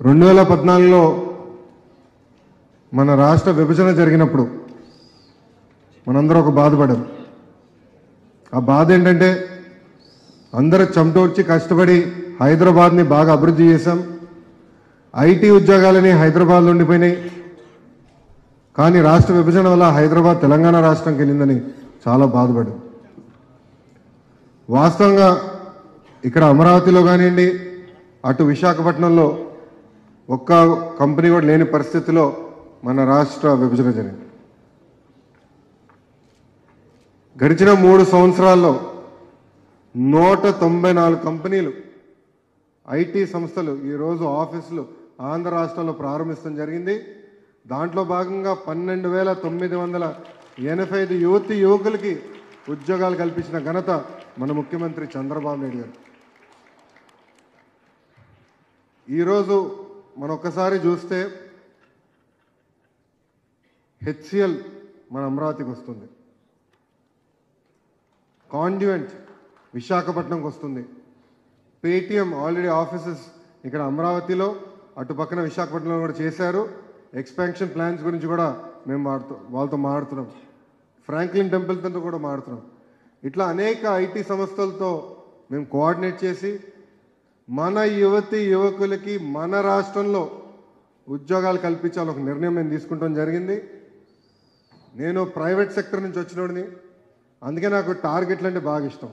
రెండు వేల పద్నాలుగులో మన రాష్ట్ర విభజన జరిగినప్పుడు మనందరం ఒక బాధపడాం. ఆ బాధ ఏంటంటే అందరూ చెమటోర్చి కష్టపడి హైదరాబాద్ని బాగా అభివృద్ధి చేశాం. ఐటీ ఉద్యోగాలని హైదరాబాద్లో ఉండిపోయినాయి. కానీ రాష్ట్ర విభజన వల్ల హైదరాబాద్ తెలంగాణ రాష్ట్రంకి వెళ్ళిందని చాలా బాధపడాం వాస్తవంగా ఇక్కడ అమరావతిలో కానివ్వండి అటు విశాఖపట్నంలో ఒక్క కంపెనీ కూడా లేని పరిస్థితిలో మన రాష్ట్ర విభజన జరిగింది. గడిచిన మూడు సంవత్సరాల్లో నూట తొంభై నాలుగు కంపెనీలు ఐటీ సంస్థలు ఈరోజు ఆఫీసులు ఆంధ్ర రాష్ట్రంలో ప్రారంభించడం జరిగింది. దాంట్లో భాగంగా పన్నెండు వేల తొమ్మిది వందల ఎనభై ఐదు యువతి యువకులకి ఉద్యోగాలు కల్పించిన ఘనత మన ముఖ్యమంత్రి చంద్రబాబు నాయుడు గారు. ఈరోజు మనం ఒక్కసారి చూస్తే హెచ్సిఎల్ మన అమరావతికి వస్తుంది. కాండ్యువెంట్ విశాఖపట్నంకి వస్తుంది. పేటిఎం ఆల్రెడీ ఆఫీసెస్ ఇక్కడ అమరావతిలో అటు పక్కన విశాఖపట్నంలో కూడా చేశారు. ఎక్స్పాన్షన్ ప్లాన్స్ గురించి కూడా మేము మాడుతూ వాళ్ళతో మాడుతున్నాం ఫ్రాంక్లిన్ టెంపుల్తో కూడా మాడుతున్నాం ఇట్లా అనేక ఐటీ సంస్థలతో మేము కోఆర్డినేట్ చేసి మన యువతి యువకులకి మన రాష్ట్రంలో ఉద్యోగాలు కల్పించాలని ఒక నిర్ణయం మేము తీసుకుంటాం జరిగింది. నేను ప్రైవేట్ సెక్టర్ నుంచి వచ్చినోడిని. అందుకే నాకు టార్గెట్లు అంటే బాగా ఇష్టం.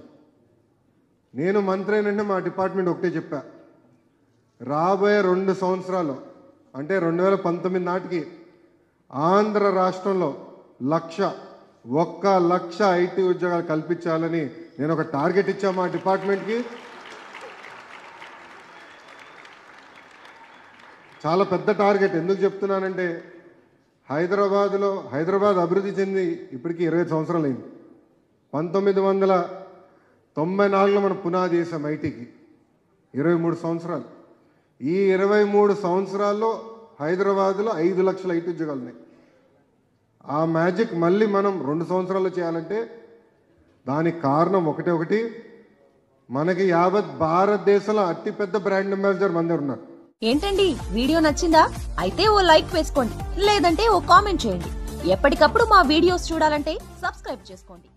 నేను మంత్రి అయినంటే మా డిపార్ట్మెంట్ ఒకటే చెప్పా. రాబోయే రెండు సంవత్సరాలు అంటే రెండు వేల పంతొమ్మిది నాటికి ఆంధ్ర రాష్ట్రంలో లక్ష ఒక్క లక్ష ఐటీ ఉద్యోగాలు కల్పించాలని నేను ఒక టార్గెట్ ఇచ్చా మా డిపార్ట్మెంట్కి. చాలా పెద్ద టార్గెట్. ఎందుకు చెప్తున్నానంటే హైదరాబాద్లో హైదరాబాద్ అభివృద్ధి చెంది ఇప్పటికీ ఇరవై సంవత్సరాలు అయింది. పంతొమ్మిది వందల తొంభై నాలుగులో మనం పునాది చేసాం ఐటీకి. ఇరవై మూడు సంవత్సరాలు. ఈ ఇరవై మూడు సంవత్సరాల్లో హైదరాబాద్లో ఐదు లక్షల ఐటీ ఉద్యోగాలు ఉన్నాయి. ఆ మ్యాజిక్ మళ్ళీ మనం రెండు సంవత్సరాల్లో చేయాలంటే దానికి కారణం ఒకటే ఒకటి మనకి యావత్ భారతదేశంలో అతిపెద్ద బ్రాండ్ అంబాసిడర్ మన దగ్గర ఉన్నారు. ఏంటండి? వీడియో నచ్చిందా? అయితే ఓ లైక్ వేసుకోండి లేదంటే ఓ కామెంట్ చేయండి. ఎప్పటికప్పుడు మా వీడియోస్ చూడాలంటే సబ్స్క్రైబ్ చేసుకోండి.